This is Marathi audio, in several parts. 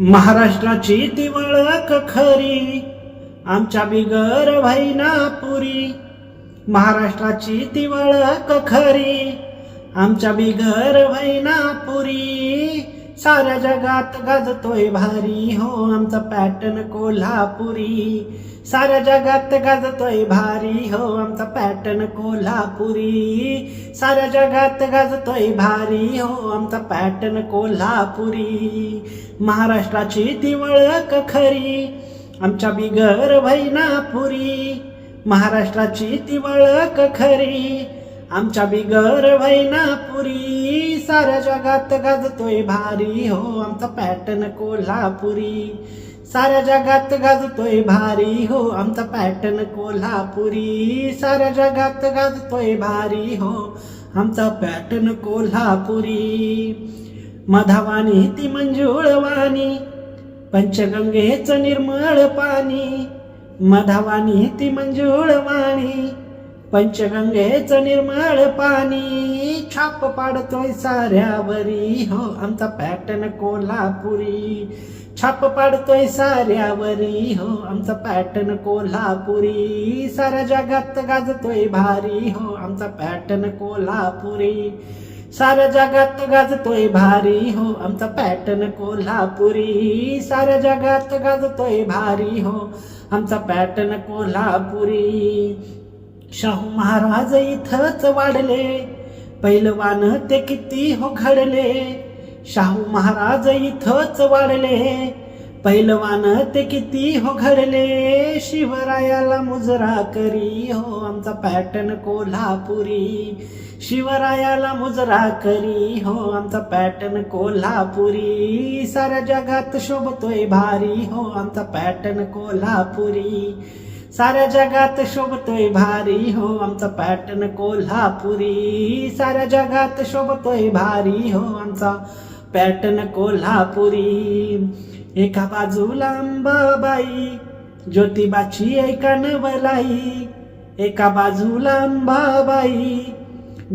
महाराष्ट्राची ती वळख खरी. आमच्या बिगर पुरी. महाराष्ट्राची ती वळख खरी. आमच्या बिगर पुरी. साऱ्या जगात गाजतोय भारी. हो आमचा पॅटर्न कोल्हापुरी. साऱ्या जगात गाजतोय भारी. हो आमचा पॅटर्न कोल्हापुरी. साऱ्या जगात गाजतोय भारी. हो आमचा पॅटर्न कोल्हापुरी. महाराष्ट्राची ती वळख खरी. आमच्या बिगर भैनापुरी महाराष्ट्राची ती वळख खरी. आमच्या बिगर पुरी साऱ्या जगात गाजतोय भारी. हो आमचा पॅटर्न कोल्हापुरी. साऱ्या जगात गाजतोय भारी. हो आमचा पॅटर्न कोल्हापुरी. साऱ्या जगात गाजतोय भारी. हो आमचा पॅटर्न कोल्हापुरी. मधावानी ती मंजुळवाणी पंचगंगेचं निर्मळ पाणी. मधावानी ती मंजुळवाणी पंचगंगेचं निर्मळ पाणी छाप पाडतोय साऱ्यावरी. हो आमचा पॅटर्न कोल्हापुरी. छाप पाडतोय साऱ्यावरी. हो आमचा पॅटर्न कोल्हापुरी. साऱ्या जगात गाजतोय भारी. हो आमचा पॅटर्न कोल्हापुरी. साऱ्या जगात गाजतोय भारी. हो आमचा पॅटर्न कोल्हापुरी. साऱ्या जगात गाजतोय भारी. हो आमचा पॅटर्न कोल्हापुरी. शाहू महाराज इथंच वाढले. पैलवान ते किती हो घडले शाहू महाराज इथंच वाढले. पैलवान ते किती हो घडले शिवरायाला मुजरा करी. हो आमचा पॅटर्न कोल्हापुरी. शिवरायाला मुजरा करी. हो आमचा पॅटर्न कोल्हापुरी. साऱ्या जगात शोभतोय भारी. हो आमचा पॅटर्न कोल्हापुरी. साऱ्या जगात शोभतोय भारी हो आमचा पॅटर्न कोल्हापुरी. साऱ्या जगात शोभतोय भारी हो आमचा पॅटर्न कोल्हापुरी. एका बाजूला अंबाबाई ज्योतिबाची एका नवलाई एका बाजूला अंबाबाई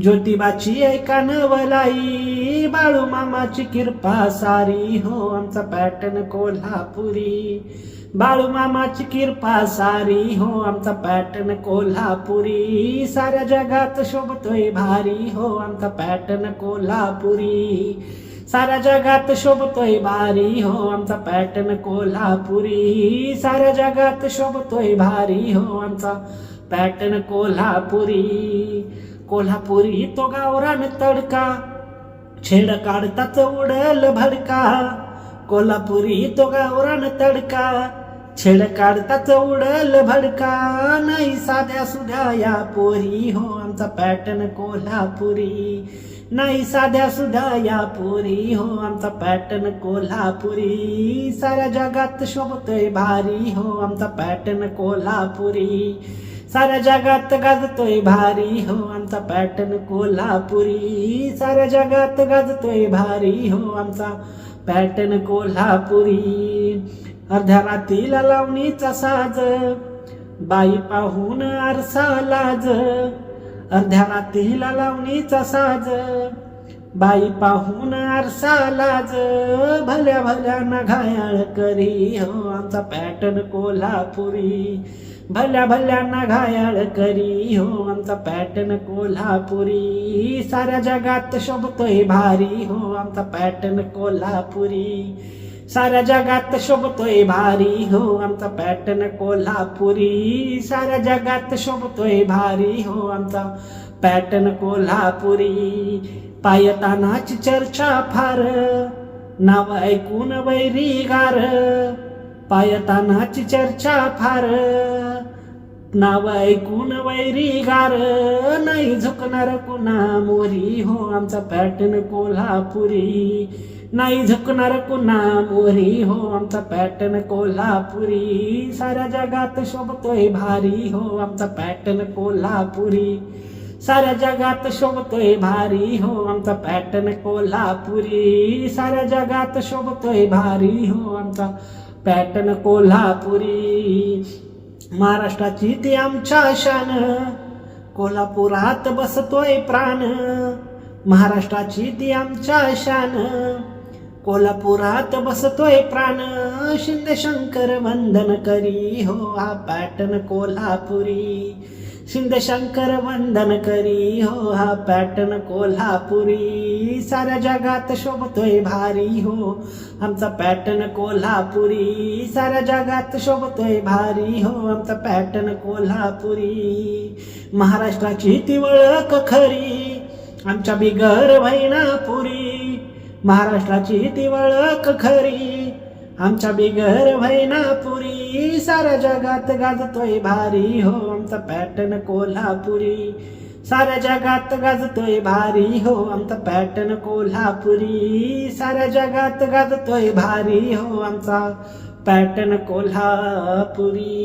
ज्योतिबाची ऐका नवलाई बाळू मामाची कृपा सारी. हो आमचा पॅटर्न कोल्हापुरी. बाळू मामाची कृपा सारी. हो आमचा पॅटर्न कोल्हापुरी. साऱ्या जगात शोभतोय भारी. हो आमचा पॅटर्न कोल्हापुरी. साऱ्या जगात शोभतोय भारी. हो आमचा पॅटर्न कोल्हापुरी. साऱ्या जगात शोभतोय भारी. हो आमचा पॅटर्न कोल्हापुरी. कोल्हापुरी तो गावरान तडका. छेड काढताच उडल भडका. कोल्हापुरी तो गावरान तडका. छेड काढताच उडल भडका. नाही साध्या सुध्या या पोरी हो आमचा पॅटर्न कोल्हापुरी. नाही साध्या सुध्या या पोरी हो आमचा पॅटर्न कोल्हापुरी. साऱ्या जगात शोभतोय भारी हो आमचा पॅटर्न कोल्हापुरी. साऱ्या जगात गाजतोय भारी हो आमचा पॅटर्न कोल्हापुरी. साऱ्या जगात गाजतोय भारी हो आमचा पॅटर्न कोल्हापुरी. अर्ध्या रात्रीला लावणीचा साज बाई पाहून आरसा लाज. अर्ध्या रात्रीला लावणीचा साज बाई पाहून आरसा लाज भल्या भल्या ना घायाळ करी. हो आमचा पॅटर्न कोल्हापुरी. भल्या भल्याना घायाळ करी. हो आमचा पॅटर्न कोल्हापुरी. साऱ्या जगात शोभतोय भारी. हो आमचा पॅटर्न कोल्हापुरी. साऱ्या जगात शोभतोय भारी. हो आमचा पॅटर्न कोल्हापुरी. साऱ्या जगात शोभतोय भारी. हो आमचा पॅटर्न कोल्हापुरी. पायतानाची चर्चा फार. नाव ऐकून वैरी गार. पायतानाची चर्चा फार. नाव ऐकून वैरी गार. नाही झुकणार कुणा मोरी. हो आमचा पॅटर्न कोल्हापुरी. नाही झुकणार कुणा मोरी. हो आमचा पॅटर्न कोल्हापुरी. साऱ्या जगात शोभतोय भारी. हो आमचा पॅटर्न कोल्हापुरी. साऱ्या जगात शोभतोय भारी हो आमचा पॅटर्न कोल्हापुरी. साऱ्या जगात शोभतोय भारी हो आमचा पॅटर्न कोल्हापुरी. महाराष्ट्राची ती आमच्या शान कोल्हापुरात बसतोय प्राण. महाराष्ट्राची ती आमच्या शान कोल्हापुरात बसतोय प्राण. शिंदे शंकर वंदन करी हो हा पॅटर्न कोल्हापुरी. शिंदे शंकर वंदन करी हो हा पॅटर्न कोल्हापुरी. साऱ्या जगात शोभतोय भारी हो. आमचा पॅटर्न कोल्हापुरी. साऱ्या जगात शोभतोय भारी हो. आमचा पॅटर्न कोल्हापुरी. महाराष्ट्राची ती ओळख खरी. आमच्या बिगर पुरी महाराष्ट्राची ती ओळख खरी. आमच्या बिगर पुरी साऱ्या जगात गाजतोय भारी हो आमचा पॅटर्न कोल्हापुरी. साऱ्या जगात गाजतोय भारी हो आमचा पॅटर्न कोल्हापुरी. साऱ्या जगात गाजतोय भारी हो आमचा पॅटर्न कोल्हापुरी.